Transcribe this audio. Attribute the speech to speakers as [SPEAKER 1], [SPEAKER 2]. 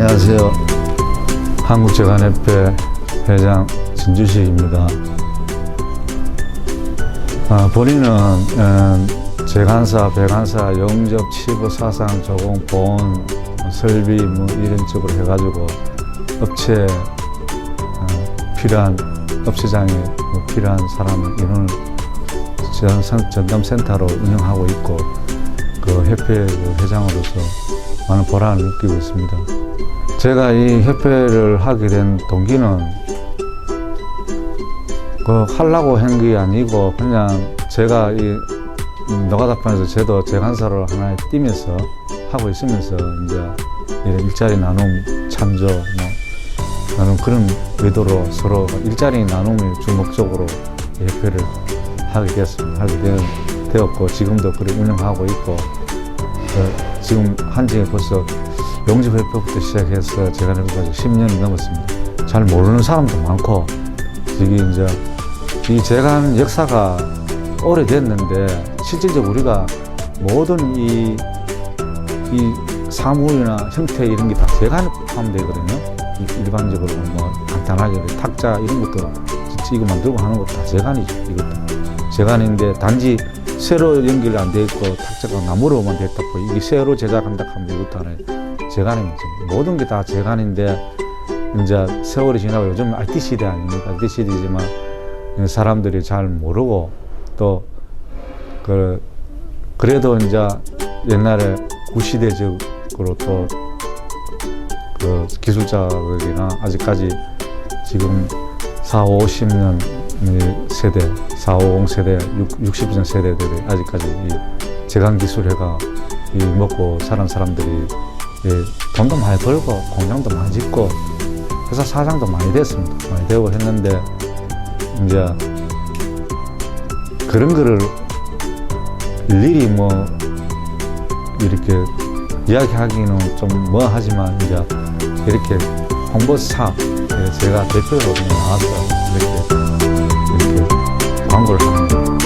[SPEAKER 1] 안녕하세요. 한국재간협회 회장 진주식입니다. 아, 본인은 음, 재간사, 배간사, 영접, 치부, 사상, 조공, 보온, 설비 뭐 이런 쪽으로 해가지고 업체 어, 필요한 업체장에 뭐 필요한 사람을 인원을 전- 전담센터로 운영하고 있고 그 협회 그 회장으로서 많은 보람을 느끼고 있습니다. 제가 이 협회를 하게 된 동기는 그 하려고 한 게 아니고 그냥 제가 이 노가다판에서 저도 재간사를 하나에 뛰면서 하고 있으면서 이제 일자리 나눔 참조 뭐 나눔 그런 의도로 서로 일자리 나눔을 주 목적으로 이 협회를 하게 됐습니다. 하게 되- 되었고 지금도 그렇게 운영하고 있고 어, 지금 한지 벌써 영집협회부터 시작해서 제가 여기까지 10년이 넘었습니다. 잘 모르는 사람도 많고 이게 이제 이 재간 역사가 오래됐는데 실질적으로 우리가 모든 이, 이 사물이나 형태 이런 게 다 재간에 포함되거든요. 이- 일반적으로 뭐 간단하게 탁자 이런 것도 이거 만들고 하는 것도 다 재간이죠. 이것도 재간인데 단지 쇠로 연결이 안 돼 있고 탁자가 나무로만 됐다 고 이게 쇠로 제작한다 하면 이것도 하나의 재간입니다. 모든 게 다 재간인데 이제 세월이 지나고 요즘 IT 시대 아닙니까? IT 시대지만 사람들이 잘 모르고 또 그 그래도 이제 옛날에 구시대적으로 또 그 기술자들이나 아직까지 지금 4, 50년 세대, 4, 50 세대, 6, 60년 세대들이 아직까지 이 재간 기술회가 이 먹고 사는 사람들이 예, 돈도 많이 벌고 공장도 많이 짓고 회사 사장도 많이 됐습니다. 많이 되고 했는데 이제 그런 거를 일일이 뭐 이렇게 이야기하기는 좀 뭐 하지만 이제 이렇게 홍보사 제가 대표로 이렇게 이렇게 광고를 하는 거예요.